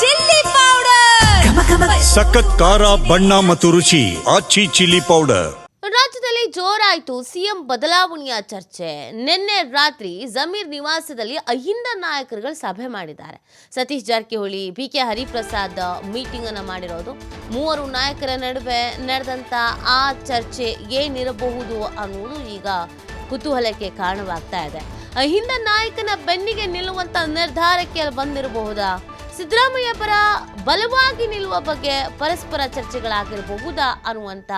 Chilli powder. ಸಖತ್ ಖಾರ ಬಣ್ಣ ಮತ್ತು ರುಚಿ ಆಚಿ ಚಿಲ್ಲಿ ಪೌಡರ್. ರಾಜ್ಯದಲ್ಲಿ ಜೋರಾಯಿತು ಸಿಎಂ ಬದಲಾವಣೆಯ ಚರ್ಚೆ. ನಿನ್ನೆ ರಾತ್ರಿ ಜಮೀರ್ ನಿವಾಸದಲ್ಲಿ ಅಹಿಂದ ನಾಯಕರುಗಳು ಸಭೆ ಮಾಡಿದ್ದಾರೆ. Satish Jarkiholi B K Hariprasad meeting ಅನ್ನು ಮಾಡಿರೋದು. ಮೂವರು ನಾಯಕರ ನಡುವೆ ನಡೆದಂತ ಆ ಚರ್ಚೆ ಏನಿರಬಹುದು ಅನ್ನೋದು ಈಗ ಕುತೂಹಲಕ್ಕೆ ಕಾರಣವಾಗ್ತಾ ಇದೆ. ಅಹಿಂದ ನಾಯಕನ ಬೆನ್ನಿಗೆ ನಿಲ್ಲುವಂತ ನಿರ್ಧಾರಕ್ಕೆ ಬಂದಿರಬಹುದಾ? ಸಿದ್ದರಾಮಯ್ಯ ಪರ ಬಲವಾಗಿ ನಿಲ್ಲುವ ಬಗ್ಗೆ ಪರಸ್ಪರ ಚರ್ಚೆಗಳಾಗಿರಬಹುದಾ ಅನ್ನುವಂಥ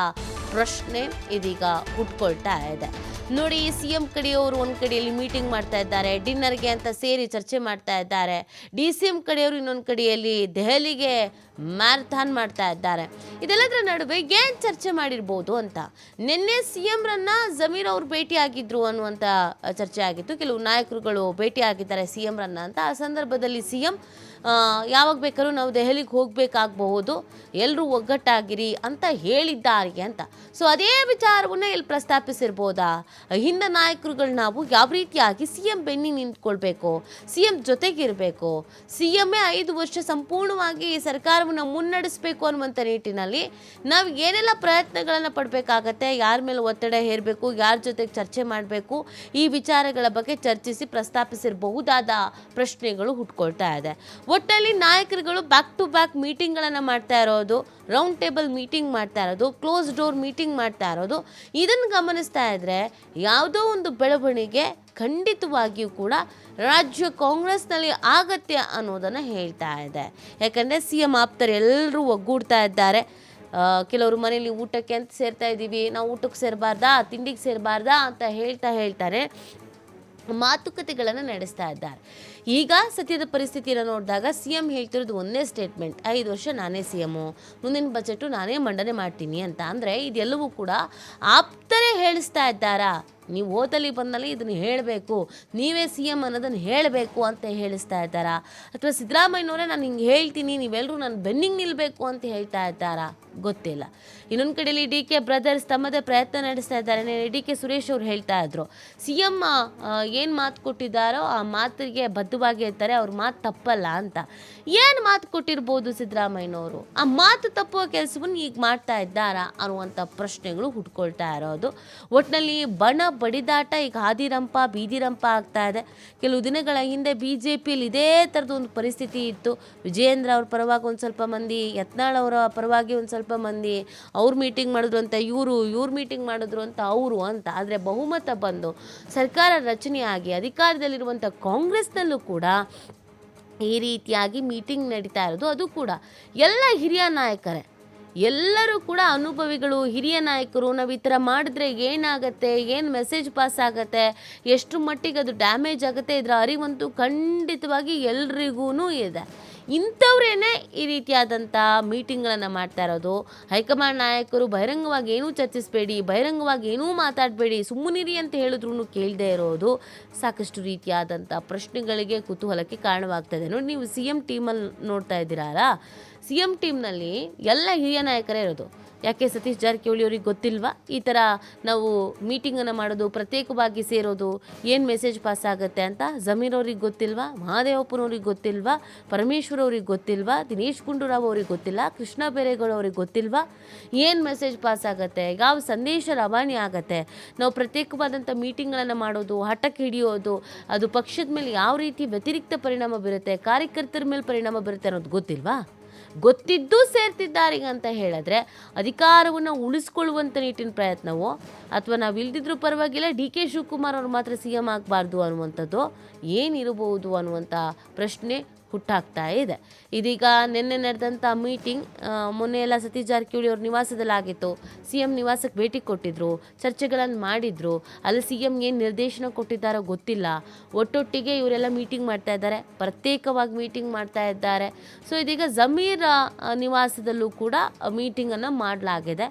ಪ್ರಶ್ನೆ ಇದೀಗ ಹುಟ್ಕೊಳ್ತಾ ಇದೆ. ನೋಡಿ ಸಿ ಎಂ ಕಡೆಯವರು ಒಂದು ಕಡೆಯಲ್ಲಿ ಮೀಟಿಂಗ್ ಮಾಡ್ತಾ ಇದ್ದಾರೆ, ಡಿನ್ನರ್ಗೆ ಅಂತ ಸೇರಿ ಚರ್ಚೆ ಮಾಡ್ತಾ ಇದ್ದಾರೆ. ಡಿ ಸಿ ಎಂ ಕಡೆಯವರು ಇನ್ನೊಂದು ಕಡೆಯಲ್ಲಿ ದೆಹಲಿಗೆ ಮ್ಯಾರಥಾನ್ ಮಾಡ್ತಾ ಇದ್ದಾರೆ. ಇದೆಲ್ಲದರ ನಡುವೆ ಏನು ಚರ್ಚೆ ಮಾಡಿರ್ಬೋದು ಅಂತ. ನಿನ್ನೆ ಸಿ ಎಂರನ್ನ ಜಮೀರ್ ಅವರು ಭೇಟಿಯಾಗಿದ್ರು ಅನ್ನುವಂಥ ಚರ್ಚೆ ಆಗಿತ್ತು. ಕೆಲವು ನಾಯಕರುಗಳು ಭೇಟಿಯಾಗಿದ್ದಾರೆ ಸಿ ಎಂರನ್ನ ಅಂತ. ಆ ಸಂದರ್ಭದಲ್ಲಿ ಸಿ ಎಂ ಯಾವಾಗ ಬೇಕಾದ್ರೂ ನಾವು ದೆಹಲಿಗೆ ಹೋಗಬೇಕಾಗಬಹುದು. ಎಲ್ಲರೂ ಒಗ್ಗಟ್ಟಾಗಿರಿ ಅಂತ ಹೇಳಿದ್ದಾರೆ ಅಂತ. ಸೊ ಅದೇ ವಿಚಾರವನ್ನು ಇಲ್ಲಿ ಪ್ರಸ್ತಾಪಿಸಿರ್ಬೋದಾ? ಹಿಂದ ನಾಯಕರುಗಳು ನಾವು ಯಾವ ರೀತಿಯಾಗಿ ಸಿ ಎಂ ಬೆನ್ನಿ ನಿಂತ್ಕೊಳ್ಬೇಕು ಸಿ ಎಂ ಜೊತೆಗಿರಬೇಕು ಸಿ ಏ ಐದು ವರ್ಷ ಸಂಪೂರ್ಣವಾಗಿ ಈ ಸರ್ಕಾರವನ್ನು ಮುನ್ನಡೆಸಬೇಕು ಅನ್ನುವಂಥ ನಿಟ್ಟಿನಲ್ಲಿ ನಾವು ಏನೆಲ್ಲ ಪ್ರಯತ್ನಗಳನ್ನು ಪಡಬೇಕಾಗತ್ತೆ, ಯಾರ ಮೇಲೆ ಒತ್ತಡ ಹೇರಬೇಕು, ಯಾರ ಜೊತೆಗೆ ಚರ್ಚೆ ಮಾಡಬೇಕು, ಈ ವಿಚಾರಗಳ ಬಗ್ಗೆ ಚರ್ಚಿಸಿ ಪ್ರಸ್ತಾಪಿಸಿರಬಹುದಾದ ಪ್ರಶ್ನೆಗಳು ಹುಟ್ಕೊಳ್ತಾ ಇದೆ. ಒಟ್ಟಲ್ಲಿ ನಾಯಕರುಗಳು ಬ್ಯಾಕ್ ಟು ಬ್ಯಾಕ್ ಮೀಟಿಂಗ್ಗಳನ್ನು ಮಾಡ್ತಾ ಇರೋದು ರೌಂಡ್ ಟೇಬಲ್ ಮೀಟಿಂಗ್ ಮಾಡ್ತಾ ಇರೋದು ಕ್ಲೋಸ್ ಡೋರ್ ಮೀಟಿಂಗ್ ಮಾಡ್ತಾ ಇರೋದು. ಇದನ್ನು ಗಮನಿಸ್ತಾ ಇದ್ದರೆ ಯಾವುದೋ ಒಂದು ಬೆಳವಣಿಗೆ ಖಂಡಿತವಾಗಿಯೂ ಕೂಡ ರಾಜ್ಯ ಕಾಂಗ್ರೆಸ್ನಲ್ಲಿ ಆಗತ್ಯ ಅನ್ನೋದನ್ನು ಹೇಳ್ತಾ ಇದೆ. ಯಾಕಂದರೆ ಸಿ ಎಂ ಆಪ್ತರು ಎಲ್ಲರೂ ಒಗ್ಗೂಡ್ತಾ ಇದ್ದಾರೆ. ಕೆಲವರು ಮನೇಲಿ ಊಟಕ್ಕೆ ಅಂತ ಸೇರ್ತಾ ಇದ್ದೀವಿ. ನಾವು ಊಟಕ್ಕೆ ಸೇರಬಾರ್ದಾ? ತಿಂಡಿಗೆ ಸೇರಬಾರ್ದಾ? ಅಂತ ಹೇಳ್ತಾ ಹೇಳ್ತಾರೆ. ಮಾತುಕತೆಗಳನ್ನು ನಡೆಸ್ತಾ ಇದ್ದಾರೆ. ಈಗ ಸದ್ಯದ ಪರಿಸ್ಥಿತಿಯನ್ನು ನೋಡಿದಾಗ ಸಿ ಎಂ ಹೇಳ್ತಿರೋದು ಒಂದೇ ಸ್ಟೇಟ್ಮೆಂಟ್ ಐದು ವರ್ಷ ನಾನೇ ಸಿ ಎಮ್ಮು ಮುಂದಿನ ಬಜೆಟು ನಾನೇ ಮಂಡನೆ ಮಾಡ್ತೀನಿ ಅಂತ. ಅಂದರೆ ಇದೆಲ್ಲವೂ ಕೂಡ ಆಪ್ತರೇ ಹೇಳಿಸ್ತಾ ಇದ್ದಾರಾ? ನೀವು ಓದಲ್ಲಿ ಬಂದಲ್ಲಿ ಇದನ್ನು ಹೇಳಬೇಕು, ನೀವೇ ಸಿ ಎಂ ಅನ್ನೋದನ್ನು ಹೇಳಬೇಕು ಅಂತ ಹೇಳಿಸ್ತಾ ಇದ್ದಾರಾ? ಅಥವಾ ಸಿದ್ದರಾಮಯ್ಯನವರೇ ನಾನು ಹಿಂಗೆ ಹೇಳ್ತೀನಿ ನೀವೆಲ್ಲರೂ ನಾನು ಬೆನ್ನಿಂಗ್ ನಿಲ್ಲಬೇಕು ಅಂತ ಹೇಳ್ತಾ ಇದ್ದಾರಾ? ಗೊತ್ತಿಲ್ಲ ಇನ್ನೊಂದು ಕಡೆಯಲ್ಲಿ ಡಿ ಕೆ ಬ್ರದರ್ಸ್ ತಮ್ಮದೇ ಪ್ರಯತ್ನ ನಡೆಸ್ತಾ ಇದ್ದಾರೆ. ಡಿ ಕೆ ಸುರೇಶ್ ಅವರು ಹೇಳ್ತಾ ಇದ್ರು ಸಿ ಎಂ ಏನು ಮಾತು ಕೊಟ್ಟಿದ್ದಾರೋ ಆ ಮಾತಿಗೆ ಬದ್ಧವಾಗಿ ಇರ್ತಾರೆ ಅವ್ರ ಮಾತು ತಪ್ಪಲ್ಲ ಅಂತ. ಏನು ಮಾತು ಕೊಟ್ಟಿರ್ಬೋದು ಸಿದ್ದರಾಮಯ್ಯನವರು? ಆ ಮಾತು ತಪ್ಪುವ ಕೆಲಸವನ್ನು ಈಗ ಮಾಡ್ತಾ ಇದ್ದಾರಾ ಅನ್ನುವಂಥ ಪ್ರಶ್ನೆಗಳು ಹುಟ್ಕೊಳ್ತಾ ಇರೋದು. ಒಟ್ಟಿನಲ್ಲಿ ಬಣ ಬಡಿದಾಟ ಈಗ ಹಾದಿರಂಪ, ಬೀದಿರಂಪ ಆಗ್ತಾ ಇದೆ. ಕೆಲವು ದಿನಗಳ ಹಿಂದೆ ಬಿ ಜೆ ಪಿಯಲ್ಲಿ ಇದೇ ಥರದ ಒಂದು ಪರಿಸ್ಥಿತಿ ಇತ್ತು. ವಿಜಯೇಂದ್ರ ಅವ್ರ ಪರವಾಗಿ ಒಂದು ಸ್ವಲ್ಪ ಮಂದಿ, ಯತ್ನಾಳ್ ಅವರ ಪರವಾಗಿ ಒಂದು ಸ್ವಲ್ಪ ಮಂದಿ, ಅವ್ರ ಮೀಟಿಂಗ್ ಮಾಡಿದ್ರು ಅಂತ ಇವರು, ಇವ್ರ ಮೀಟಿಂಗ್ ಮಾಡಿದ್ರು ಅಂತ ಅವರು ಅಂತ. ಆದರೆ ಬಹುಮತ ಬಂದು ಸರ್ಕಾರ ರಚನೆಯಾಗಿ ಅಧಿಕಾರದಲ್ಲಿರುವಂಥ ಕಾಂಗ್ರೆಸ್ನಲ್ಲೂ ಕೂಡ ಈ ರೀತಿಯಾಗಿ ಮೀಟಿಂಗ್ ನಡೀತಾ ಇರೋದು. ಅದು ಕೂಡ ಎಲ್ಲ ಹಿರಿಯ ನಾಯಕರೇ, ಎಲ್ಲರೂ ಕೂಡ ಅನುಭವಿಗಳು, ಹಿರಿಯ ನಾಯಕರು, ನಾವು ಈ ಥರ ಮಾಡಿದ್ರೆ ಏನಾಗುತ್ತೆ, ಏನು ಮೆಸೇಜ್ ಪಾಸ್ ಆಗುತ್ತೆ, ಎಷ್ಟು ಮಟ್ಟಿಗೆ ಅದು ಡ್ಯಾಮೇಜ್ ಆಗುತ್ತೆ, ಇದರ ಅರಿವಂತೂ ಖಂಡಿತವಾಗಿ ಎಲ್ರಿಗೂ ಇದೆ. ಇಂಥವ್ರೇನೆ ಈ ರೀತಿಯಾದಂಥ ಮೀಟಿಂಗ್ಗಳನ್ನು ಮಾಡ್ತಾ ಇರೋದು. ಹೈಕಮಾಂಡ್ ನಾಯಕರು ಬಹಿರಂಗವಾಗಿ ಏನೂ ಚರ್ಚಿಸಬೇಡಿ, ಬಹಿರಂಗವಾಗಿ ಏನೂ ಮಾತಾಡಬೇಡಿ, ಸುಮ್ಮನಿರಿ ಅಂತ ಹೇಳಿದ್ರು ಕೇಳದೇ ಇರೋದು ಸಾಕಷ್ಟು ರೀತಿಯಾದಂಥ ಪ್ರಶ್ನೆಗಳಿಗೆ ಕುತೂಹಲಕ್ಕೆ ಕಾರಣವಾಗ್ತದೆ. ನೋಡಿ, ನೀವು ಸಿ ಎಂ ಟೀಮಲ್ಲಿ ನೋಡ್ತಾ ಇದ್ದೀರಲ್ಲ, ಸಿ ಎಂ ಟೀಮ್ನಲ್ಲಿ ಎಲ್ಲ ಹಿರಿಯ ನಾಯಕರೇ ಇರೋದು. ಯಾಕೆ ಸತೀಶ್ ಜಾರಕಿಹೊಳಿ ಅವ್ರಿಗೆ ಗೊತ್ತಿಲ್ವಾ? ಈ ಥರ ನಾವು ಮೀಟಿಂಗನ್ನು ಮಾಡೋದು, ಪ್ರತ್ಯೇಕವಾಗಿ ಸೇರೋದು, ಏನು ಮೆಸೇಜ್ ಪಾಸ್ ಆಗುತ್ತೆ ಅಂತ ಜಮೀರ್ ಅವ್ರಿಗೆ ಗೊತ್ತಿಲ್ವಾ? ಮಹಾದೇವಪ್ಪನವ್ರಿಗೆ ಗೊತ್ತಿಲ್ವಾ? ಪರಮೇಶ್ವರ್ ಅವ್ರಿಗೆ ಗೊತ್ತಿಲ್ವಾ? ದಿನೇಶ್ ಗುಂಡೂರಾವ್ ಅವ್ರಿಗೆ ಗೊತ್ತಿಲ್ಲ? ಕೃಷ್ಣ ಬೇರೆಗಳು ಅವ್ರಿಗೆ ಗೊತ್ತಿಲ್ವಾ? ಏನು ಮೆಸೇಜ್ ಪಾಸ್ ಆಗುತ್ತೆ? ಯಾವ ಸಂದೇಶ ರವಾನೆ ಆಗುತ್ತೆ? ನಾವು ಪ್ರತ್ಯೇಕವಾದಂಥ ಮೀಟಿಂಗ್ಗಳನ್ನು ಮಾಡೋದು ಹಠಕ್ಕೆ ಹಿಡಿಯೋದು, ಅದು ಪಕ್ಷದ ಮೇಲೆ ಯಾವ ರೀತಿ ವ್ಯತಿರಿಕ್ತ ಪರಿಣಾಮ ಬೀರುತ್ತೆ, ಕಾರ್ಯಕರ್ತರ ಮೇಲೆ ಪರಿಣಾಮ ಬೀರುತ್ತೆ ಅನ್ನೋದು ಗೊತ್ತಿಲ್ವಾ? ಗೊತ್ತಿದ್ದೂ ಸೇರ್ತಿದ್ದಾರೆ ಅಂತ ಹೇಳಿದ್ರೆ ಅಧಿಕಾರವನ್ನು ಉಳಿಸ್ಕೊಳ್ಳುವಂಥ ನಿಟ್ಟಿನ ಪ್ರಯತ್ನವೋ ಅಥವಾ ನಾವು ಇಲ್ದಿದ್ರೂ ಪರವಾಗಿಲ್ಲ ಡಿ ಕೆ ಶಿವಕುಮಾರ್ ಅವ್ರು ಮಾತ್ರ ಸಿ ಎಂ ಆಗಬಾರ್ದು ಅನ್ನುವಂಥದ್ದು ಏನಿರಬಹುದು ಅನ್ನುವಂಥ ಪ್ರಶ್ನೆ ಹುಟ್ಟಾಗ್ತಾ ಇದೆ. ಇದೀಗ ನಿನ್ನೆ ನಡೆದಂಥ ಮೀಟಿಂಗ್ ಮೊನ್ನೆ ಎಲ್ಲ ಸತೀಶ್ ಜಾರಕಿಹೊಳಿ ಅವ್ರ ನಿವಾಸದಲ್ಲಾಗಿತ್ತು. ಸಿ ಎಂ ನಿವಾಸಕ್ಕೆ ಭೇಟಿ ಕೊಟ್ಟಿದ್ರು ಚರ್ಚೆಗಳನ್ನು ಮಾಡಿದ್ರು. ಅಲ್ಲಿ ಸಿ ಎಂ ಏನು ನಿರ್ದೇಶನ ಕೊಟ್ಟಿದ್ದಾರೋ ಗೊತ್ತಿಲ್ಲ. ಒಟ್ಟೊಟ್ಟಿಗೆ ಇವರೆಲ್ಲ ಮೀಟಿಂಗ್ ಮಾಡ್ತಾ ಇದ್ದಾರೆ, ಪ್ರತ್ಯೇಕವಾಗಿ ಮೀಟಿಂಗ್ ಮಾಡ್ತಾ ಇದ್ದಾರೆ. ಸೊ ಇದೀಗ ಜಮೀರ್ ನಿವಾಸದಲ್ಲೂ ಕೂಡ ಮೀಟಿಂಗನ್ನು ಮಾಡಲಾಗಿದೆ.